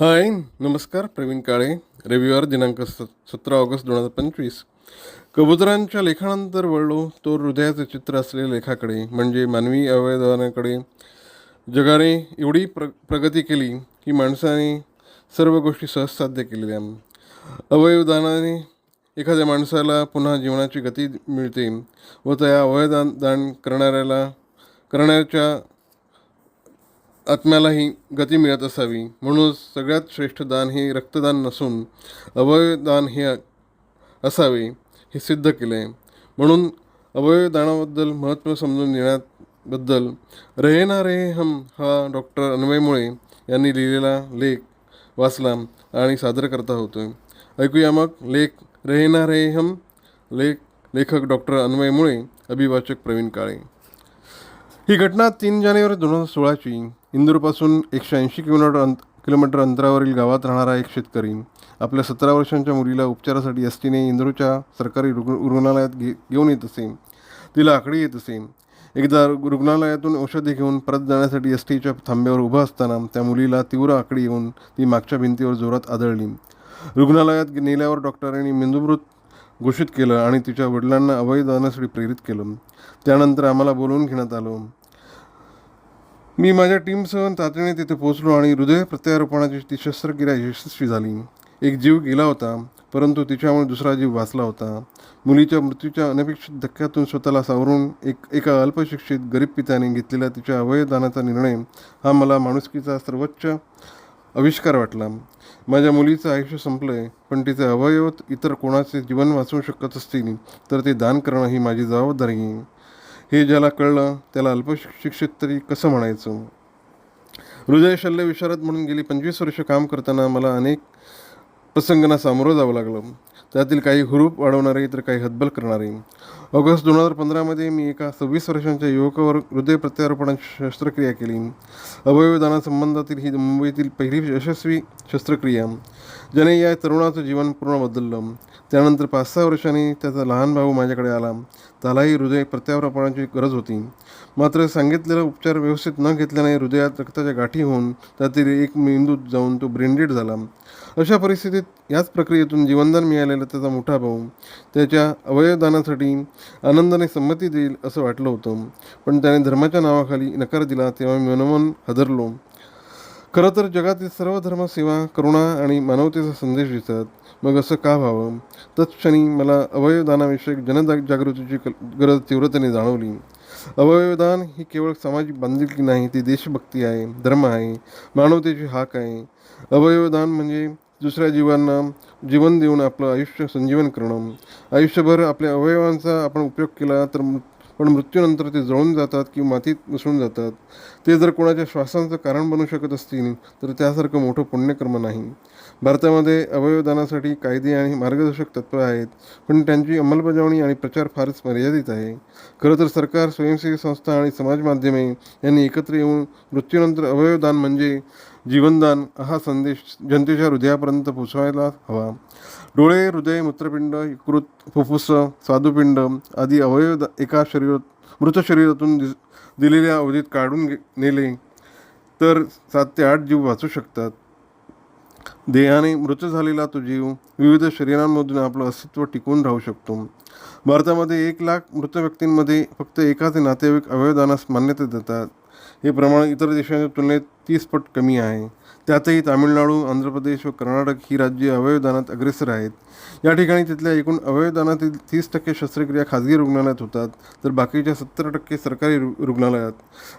हाय नमस्कार प्रवीण काळे. रविवार दिनांक स सतरा ऑगस्ट दोन हजार पंचवीस. कबुतरांच्या लेखानंतर वळलो तो हृदयाचे चित्र असलेल्या लेखाकडे म्हणजे मानवी अवयवानाकडे जगाने एवढी प्र प्रगती केली की माणसाने सर्व गोष्टी सहज साध्य केलेल्या. अवयवदानाने एखाद्या माणसाला पुन्हा जीवनाची गती मिळते व त्या अवयदान दान करणाऱ्याला करण्याच्या आत्म्यालाही गती मिळत असावी. म्हणूनच सगळ्यात श्रेष्ठ दान हे रक्तदान नसून अवयवदान हे असावे हे सिद्ध केले. आहे म्हणून अवयवदानाबद्दल महत्त्व समजून घेण्याबद्दल रहे ना हम हा डॉक्टर अन्वयमुळे यांनी लिहिलेला लेख वाचला आणि सादर करता होतो ऐकूया मग लेख रहे ना हम लेख लेखक डॉक्टर अन्वयमुळे अभिवाचक प्रवीण काळे. ही घटना तीन जानेवारी दोन हजार सोळाची. इंदूरपासून एकशे ऐंशी किलोमीटर अंत किलोमीटर अंतरावरील गावात राहणारा एक शेतकरी. आपल्या सतरा वर्षांच्या मुलीला उपचारासाठी एस टीने इंदूरच्या सरकारी रुग्ण रुग्णालयात घे घेऊन येत असे. तिला आकडी येत असे. एकदा रुग्णालयातून औषधे घेऊन परत जाण्यासाठी एस टीच्या थांब्यावर उभा असताना त्या मुलीला तीव्र आकडी येऊन ती मागच्या भिंतीवर जोरात आदळली. रुग्णालयात नेल्यावर डॉक्टरांनी मेंदूमृत घोषित केलं आणि तिच्या वडिलांना अवैध जाण्यासाठी प्रेरित केलं. त्यानंतर आम्हाला बोलवून घेण्यात आलं. मी माझ्या टीमसह तातडीने तिथे पोचलो आणि हृदय प्रत्यारोपणाची ती शस्त्रक्रिया यशस्वी झाली. एक जीव गेला होता परंतु तिच्यामुळे दुसरा जीव वाचला होता. मुलीच्या मृत्यूच्या अनपेक्षित धक्क्यातून स्वतःला सावरून एक एका अल्पशिक्षित गरीब पित्याने घेतलेला तिच्या अवयदानाचा निर्णय हा मला माणुसकीचा सर्वोच्च आविष्कार वाटला. माझ्या मुलीचं आयुष्य संपलंय पण तिचे अवयव इतर कोणाचे जीवन वाचवू शकत असतील तर ते दान करणं ही माझी जबाबदारी आहे. हे ज्याला कळलं त्याला अल्पशिक्षित तरी कसं म्हणायचं? हृदय शल्य विशारद म्हणून गेली पंचवीस वर्ष काम करताना मला अनेक प्रसंगांना सामोरं जावं लागलं. त्यातील काही हुरूप वाढवणारे तर काही हतबल करणारे. ऑगस्ट दोन हजार पंधरामध्ये मी एका सव्वीस वर्षांच्या युवकावर हृदय प्रत्यारोपणाची शस्त्रक्रिया केली. अवयवदानासंबंधातील ही मुंबईतील पहिली यशस्वी शस्त्रक्रिया. ज्याने या तरुणाचं जीवन पूर्ण बदललं. त्यानंतर पाच सहा वर्षांनी त्याचा लहान भाऊ माझ्याकडे आला. त्यालाही हृदय प्रत्यारोपणाची गरज होती. मात्र सांगितलेला उपचार व्यवस्थित न घेतल्याने हृदयात रक्ताच्या गाठी होऊन त्यातील एक मेंदूत जाऊन तो ब्रेनडेड झाला. अशा परिस्थितीत याच प्रक्रियेतून जीवनदान मिळालेला त्याचा मोठा भाऊ त्याच्या अवयवदानासाठी आनंदाने संमती देईल असं वाटलं होतं. पण त्याने धर्माच्या नावाखाली नकार दिला तेव्हा मी मनोमन हजरलो खरं तर जगातील सर्व धर्म सेवा करुणा आणि मानवतेचा संदेश देतात. मग असं का व्हावं? तत्क्षणी मला अवयवदानाविषयक जनजागृतीची कल गरज तीव्रतेने जाणवली. अवयवदान ही केवळ सामाजिक बांधिलकी नाही ती देशभक्ती आहे धर्म आहे मानवतेची हाक आहे. अवयवदान म्हणजे दुसऱ्या जीवांना जीवन देऊन आपलं आयुष्य संजीवन करणं. आयुष्यभर आपल्या अवयवांचा आपण उपयोग केला तर पण मृत्यूनंतर ते जळून जातात किंवा मातीत मिसळून जातात. ते जर कोणाच्या श्वासांचं कारण बनू शकत असतील तर त्यासारखं मोठं पुण्यकर्म नाही. भारतामध्ये अवयवदानासाठी कायदे आणि मार्गदर्शक तत्त्व आहेत पण त्यांची अंमलबजावणी आणि प्रचार फारच मर्यादित आहे. खरं तर सरकार स्वयंसेवी संस्था आणि समाज माध्यमे यांनी एकत्र येऊन मृत्यूनंतर अवयवदान म्हणजे जीवनदान हा संदेश जनतेच्या हृदयापर्यंत पोचवायला हवा. डोळे हृदय मूत्रपिंड यकृत फुफ्फुस स्वादुपिंड आदी अवयव एका शरीरात मृत शरीरातून दिस दिलेल्या अवधीत काढून गे- नेले तर सात ते आठ जीव वाचू शकतात. देहाने मृत झालेला तो जीव विविध शरीरांमधून आपलं अस्तित्व टिकून राहू शकतो. भारतामध्ये एक लाख मृत व्यक्तींमध्ये फक्त एकाच नातेवाईक अवयवदानास मान्यता देतात. हे प्रमाण इतर देशांच्या तुलनेत तीस पट कमी आहे. त्यातही तामिळनाडू आंध्र प्रदेश व कर्नाटक ही राज्ये अवयवदानात अग्रेसर आहेत. या ठिकाणी तिथल्या एकूण अवयवदानातील तीस टक्के शस्त्रक्रिया खाजगी रुग्णालयात होतात तर बाकीच्या सत्तर टक्के सरकारी रुग्णालयात.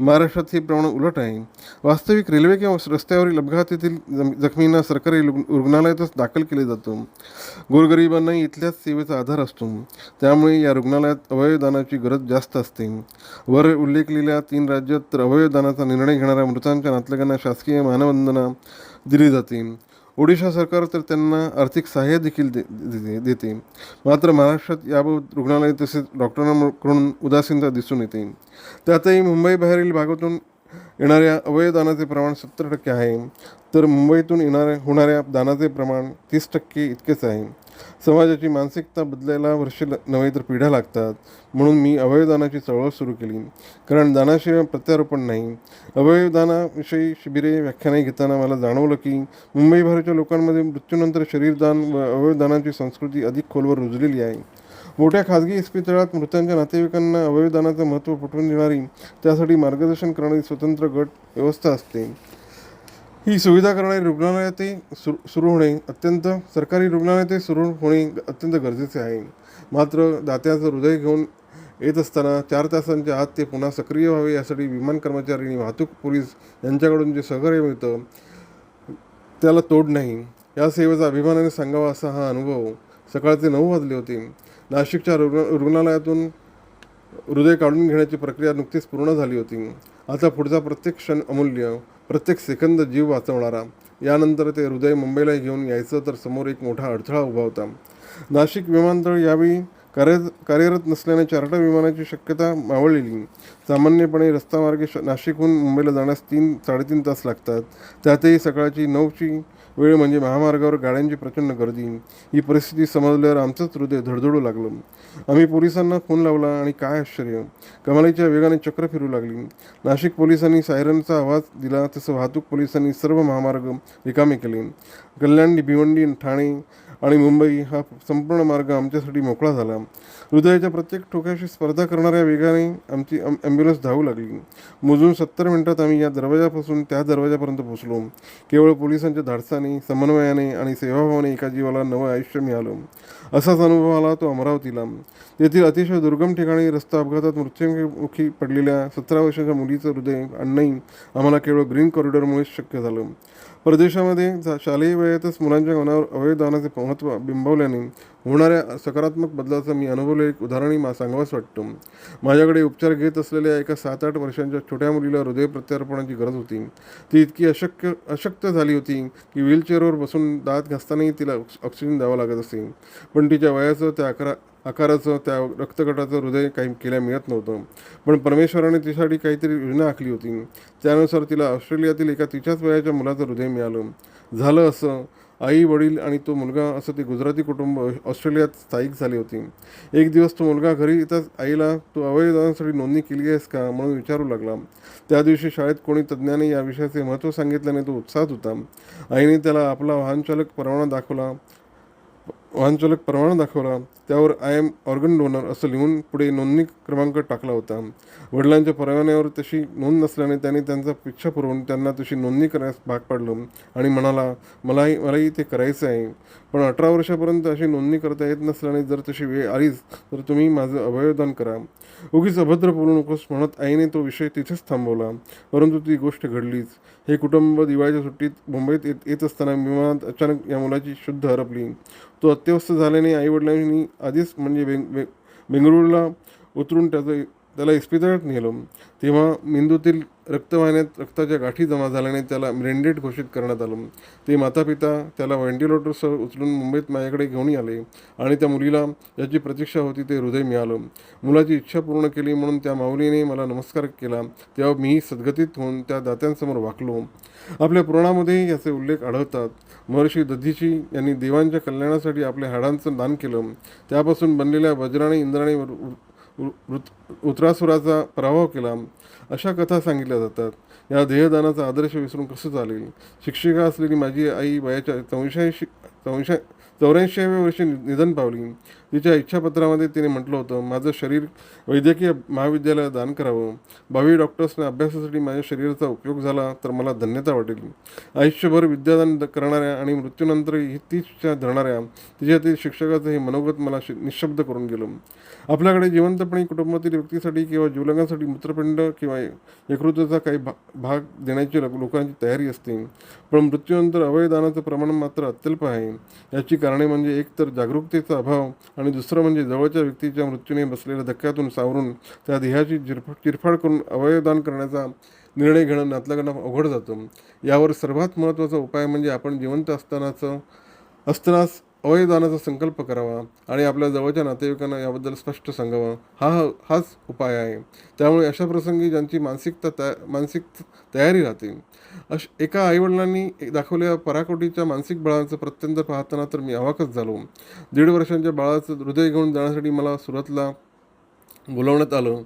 महाराष्ट्रात हे प्रमाण उलट आहे. वास्तविक रेल्वे किंवा रस्त्यावरील अपघातातील जखमींना सरकारी रुग्णालयातच दाखल केले जातो. गोरगरिबांनाही इथल्याच सेवेचा आधार असतो. त्यामुळे या रुग्णालयात अवयवदानाची गरज जास्त असते. वर उल्लेखलेल्या तीन राज्यात तर अवयवदानाचा निर्णय घेणाऱ्या मृतांच्या नात नातलगांना शासकीय मानवंदना दिली जाते. ओडिशा सरकार तर त्यांना आर्थिक सहाय्य देखील दे देते देते. मात्र महाराष्ट्रात याबाबत रुग्णालय तसेच डॉक्टरांकडून उदासीनता दिसून येते. त्यातही मुंबईबाहेरील भागातून येणाऱ्या अवयवदानाचे प्रमाण सत्तर टक्के आहे तर मुंबईतून येणाऱ्या होणाऱ्या दानाचे प्रमाण तीस टक्के इतकेच आहे. समाजाची मानसिकता बदलायला वर्षे नव्हे तर पिढ्या लागतात. म्हणून मी अवयवदानाची चळवळ सुरू केली. कारण दानाशिवाय प्रत्यारोपण नाही. अवयवदानाविषयी शिबिरे व्याख्याने घेताना मला जाणवलं की मुंबईभरच्या लोकांमध्ये मृत्यूनंतर शरीरदान व अवयवदानाची संस्कृती अधिक खोलवर रुजलेली आहे. मोठ्या खाजगी इस्पितळात मृतांच्या नातेवाईकांना अवयवदानाचं महत्त्व पटवून देणारी त्यासाठी मार्गदर्शन करणारी स्वतंत्र गट व्यवस्था असते. ही सुविधा करणारी रुग्णालयातही सुरू सुरू होणे अत्यंत सरकारी रुग्णालयात सुरू होणे अत्यंत गरजेचे आहे. मात्र दात्याचं हृदय घेऊन येत असताना चार तासांच्या आत ते पुन्हा सक्रिय व्हावे यासाठी विमान कर्मचारी आणि वाहतूक पोलीस यांच्याकडून जे सहकार्य मिळतं त्याला तोड नाही. या सेवेचा अभिमानाने सांगावा असा हा अनुभव सकाळचे नऊ वाजले होते. नाशिकच्या रुग्ण रुग्णालयातून हृदय काढून घेण्याची प्रक्रिया नुकतीच पूर्ण झाली होती. आता पुढचा प्रत्येक क्षण अमूल्य प्रत्येक सेकंद जीव वाचवणारा. यानंतर ते हृदय मुंबईला घेऊन यायचं तर समोर एक मोठा अडथळा उभा होता. नाशिक विमानतळ यावेळी कार्य कार्यरत नसल्याने चार्टर विमानाची शक्यता मावळलेली. सामान्यपणे रस्तामार्गे श- नाशिकहून मुंबईला जाण्यास तीन साडेतीन तास लागतात. त्यातही सकाळची नऊची वेळ म्हणजे महामार्गावर गाड्यांची प्रचंड गर्दी. ही परिस्थिती समजल्यावर आमचंच हृदय धडधडू लागलं. आम्ही पोलिसांना फोन लावला आणि काय आश्चर्य. कमालीच्या वेगाने चक्र फिरू लागली. नाशिक पोलिसांनी सायरनचा आवाज दिला तसं वाहतूक पोलिसांनी सर्व महामार्ग रिकामे केले. कल्याण भिवंडी ठाणे आणि मुंबई हा संपूर्ण मार्ग आमच्यासाठी मोकळा झाला. हृदयाच्या प्रत्येक ठोक्याशी स्पर्धा करणाऱ्या वेगाने आमची ॲम्ब्युलन्स धावू लागली. मोजून सत्तर मिनिटात आम्ही या दरवाजापासून त्या दरवाजापर्यंत पोहोचलो. केवळ पोलिसांच्या धाडसाने समन्वयाने आणि सेवाभावाने एका जीवाला नवं आयुष्य मिळालं. असाच अनुभव आला तो अमरावतीला. तेथील अतिशय दुर्गम ठिकाणी रस्ता अपघातात मृत्युमुखी पडलेल्या सतरा वर्षाच्या मुलीचं हृदय आणणंही आम्हाला केवळ ग्रीन कॉरिडॉरमुळेच शक्य झालं. परदेशामध्ये शालेय वयातच मुलांच्या मनावर अवयवदानाचे महत्त्व बिंबवल्याने होणाऱ्या सकारात्मक बदलाचं मी अनुभवले एक उदाहरणही मा सांगावंच वाटतो. माझ्याकडे उपचार घेत असलेल्या एका सात आठ वर्षांच्या छोट्या मुलीला हृदय प्रत्यारोपणाची गरज होती. ती इतकी अशक्य अशक्त झाली होती की व्हीलचेअरवर बसून दात घासतानाही तिला ऑक्सिजन द्यावं लागत असे. पण तिच्या वयाचं त्या अकरा आकाराचं त्या रक्तगटाचं हृदय काही केल्या मिळत नव्हतं. पण परमेश्वराने तिच्यासाठी काहीतरी योजना आखली होती. त्यानुसार तिला ऑस्ट्रेलियातील एका तिच्याच वयाच्या मुलाचं हृदय मिळालं. झालं असं आई वडील आणि तो मुलगा असं ते गुजराती कुटुंब ऑस्ट्रेलियात स्थायिक झाले होते. एक दिवस तो मुलगा घरी येताच आईला तू अवयवदानासाठी नोंदणी केली आहेस का म्हणून विचारू लागला. त्या दिवशी शाळेत कोणी तज्ज्ञाने या विषयाचे महत्त्व सांगितल्याने तो उत्साहात होता. आईने त्याला आपला वाहनचालक परवाना दाखवला. वाहनचालक परवाना दाखवला. त्यावर आय एम ऑर्गन डोनर असं लिहून पुढे नोंदणी क्रमांक टाकला होता. वडिलांच्या परवान्यावर तशी नोंद नसल्याने त्याने त्यांचा पिच्छा पुरवून त्यांना तशी नोंदणी करण्यास भाग पाडलं आणि म्हणाला मलाही मलाही ते करायचं आहे. पण अठरा वर्षापर्यंत अशी नोंदणी करता येत नसल्याने जर तशी वेळ आलीच तर तुम्ही माझं अवयवदान करा. उगीच अभद्र बोलू नकोस म्हणत आईने तो विषय तिथेच थांबवला. परंतु ती गोष्ट घडलीच. हे कुटुंब दिवाळीच्या सुट्टीत मुंबईत येत येत असताना विमानात अचानक या मुलाची शुद्ध हरपली. तो अत्यवस्थ झाल्याने आईवडिलांनी आधीच म्हणजे बेंग बेंगळुरूला उतरून त्याचं त्याला इस्पितळात नेलं तेव्हा मेंदूतील रक्तवाहिन्यात रक्ताच्या गाठी जमा झाल्याने त्याला ब्रेंडेड घोषित करण्यात आलं. ते माता पिता त्याला व्हेंटिलेटरसह उचलून मुंबईत माझ्याकडे घेऊन आले आणि त्या मुलीला ज्याची प्रतीक्षा होती ते हृदय मिळालं. मुलाची इच्छा पूर्ण केली म्हणून त्या माऊलीने मला नमस्कार केला. तेव्हा मीही सद्गतीत होऊन त्या दात्यांसमोर वाकलो. आपल्या पुराणामध्ये याचे उल्लेख आढळतात. महर्षी दधीची यांनी देवांच्या कल्याणासाठी आपल्या हाडांचं दान केलं. त्यापासून बनलेल्या वज्राने इंद्राने उत्रासुराचा पराभव केला. अशा कथा सांगितल्या जातात. या देहदानाचा आदर्श विसरून कसं चालेल? शिक्षिका असलेली माझी आई वयाच्या चौशऐंशी चौशा चौऱ्याऐंशीव्या वर्षी नि- निधन पावली. तिच्या इच्छापत्रामध्ये तिने म्हटलं होतं माझं शरीर वैद्यकीय महाविद्यालयात दान करावं. भावी डॉक्टर्सने अभ्यासासाठी माझ्या शरीराचा उपयोग झाला तर मला धन्यता वाटेल. आयुष्यभर विद्यादान द- करणाऱ्या आणि मृत्यूनंतर ही तीच धरणाऱ्या तिच्यातील शिक्षकाचं हे मनोगत मला शि- निशब्द करून गेलं. आपल्याकडे जिवंतपणे कुटुंबातील व्यक्तीसाठी किंवा जीवलगांसाठी मूत्रपिंड किंवा यकृताचा काही भा भाग देण्याची लोकांची तयारी असते. पण मृत्यूनंतर अवयदानाचं प्रमाण मात्र अत्यल्प आहे. याची कारणे म्हणजे एक तर जागरूकतेचा अभाव आणि दुसरं म्हणजे जवळच्या व्यक्तीच्या मृत्यूने बसलेल्या धक्क्यातून सावरून त्या देहाची चिरफ चिरफाड करून अवयवदान करण्याचा निर्णय घेणं नातलगांना अवघड जातं. यावर सर्वात महत्त्वाचा उपाय म्हणजे आपण जिवंत असतानाचं असतानाच अवयदानाचा संकल्प करावा आणि आपल्या जवळच्या नातेवाईकांना याबद्दल स्पष्ट सांगावं. हा हाच उपाय आहे. त्यामुळे अशा प्रसंगी ज्यांची मानसिकता तया मानसिक तयारी राहते अश एका आईवडिलांनी दाखवलेल्या पराकोटीच्या मानसिक बळाचं प्रत्यंत पाहताना तर मी अवाकच झालो. दीड वर्षांच्या बाळाचं हृदय घेऊन जाण्यासाठी मला सुरतला बोलवण्यात आलं.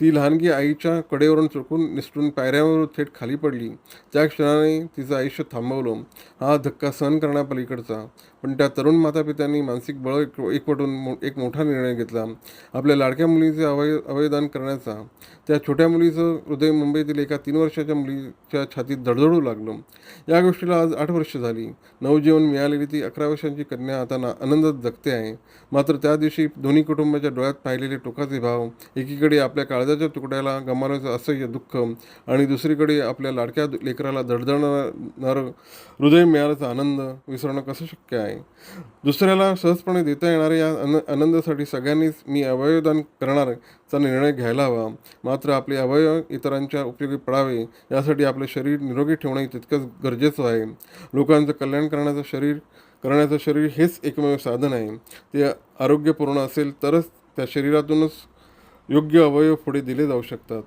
ती लहानगी आईच्या कडेवरून चुकून निसटून पायऱ्यावर थेट खाली पडली. त्या क्षणाने तिचं आयुष्य थांबवलं हा धक्का सहन करण्यापलीकडचा. पण त्या तरुण मातापित्यांनी मानसिक बळ एक एकवटून मो एक मोठा निर्णय घेतला. आपल्या लाडक्या मुलीचे अवय अवयदान करण्याचा. त्या छोट्या मुलीचं हृदय मुंबईतील एका तीन वर्षाच्या मुलीच्या छातीत धडधडू लागलं. या गोष्टीला आज आठ वर्ष झाली. नवजीवन मिळालेली ती अकरा वर्षांची कन्या आता ना आनंदात जगते आहे. मात्र त्या दिवशी दोन्ही कुटुंबाच्या डोळ्यात पाहिलेले टोकाचे भाव एकीकडे आपल्या काळजाच्या तुकड्याला गमावण्याचं असह्य दुःख. आणि दुसरीकडे आपल्या लाडक्या लेकराला धडधडणारं हृदय मिळाल्याचा आनंद विसरणं कसं शक्य आहे? दुसऱ्याला सहजपणे देता येणाऱ्या या आन आनंदासाठी सगळ्यांनीच मी अवयवदान करणारचा निर्णय घ्यायला हवा. मात्र आपले अवयव इतरांच्या उपयोगी पडावे यासाठी आपले शरीर निरोगी ठेवणे तितकंच गरजेचं आहे. लोकांचं कल्याण करण्याचं शरीर करण्याचं शरीर हेच एकमेव साधन आहे. ते आरोग्यपूर्ण असेल तरच त्या शरीरातूनच योग्य अवयव पुढे दिले जाऊ शकतात.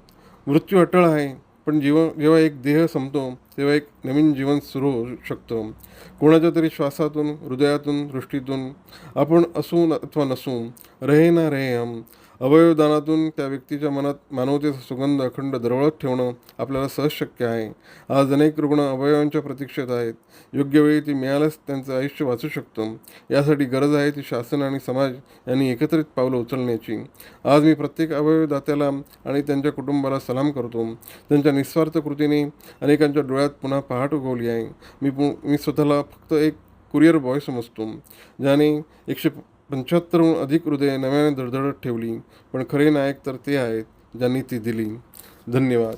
मृत्यू अटळ आहे पण जीवन जेव्हा एक देह संपतो तेव्हा एक नवीन जीवन सुरू होऊ शकतं. कोणाच्या तरी श्वासातून हृदयातून दृष्टीतून आपण असू अथवा नसू रहे ना रहे हम अवयवदानातून त्या व्यक्तीच्या मनात मानवतेचा सुगंध अखंड दरवळत ठेवणं आपल्याला सहज शक्य आहे. आज अनेक रुग्ण अवयवांच्या प्रतीक्षेत आहेत. योग्य वेळी ती मिळाल्यास त्यांचं आयुष्य वाचू शकतो. यासाठी गरज आहे ती शासन आणि समाज यांनी एकत्रित पावलं उचलण्याची. आज मी प्रत्येक अवयवदात्याला आणि त्यांच्या कुटुंबाला सलाम करतो. त्यांच्या निस्वार्थ कृतीने अनेकांच्या डोळ्यात पुन्हा पहाट उगवली आहे. मी पु मी स्वतःला फक्त एक कुरिअर बॉय समजतो. ज्याने एकशे पंच्याहत्तरहून अधिक हृदय नव्याने धडधडत ठेवली. पण खरे नायक तर ते आहेत ज्यांनी ती दिली. धन्यवाद.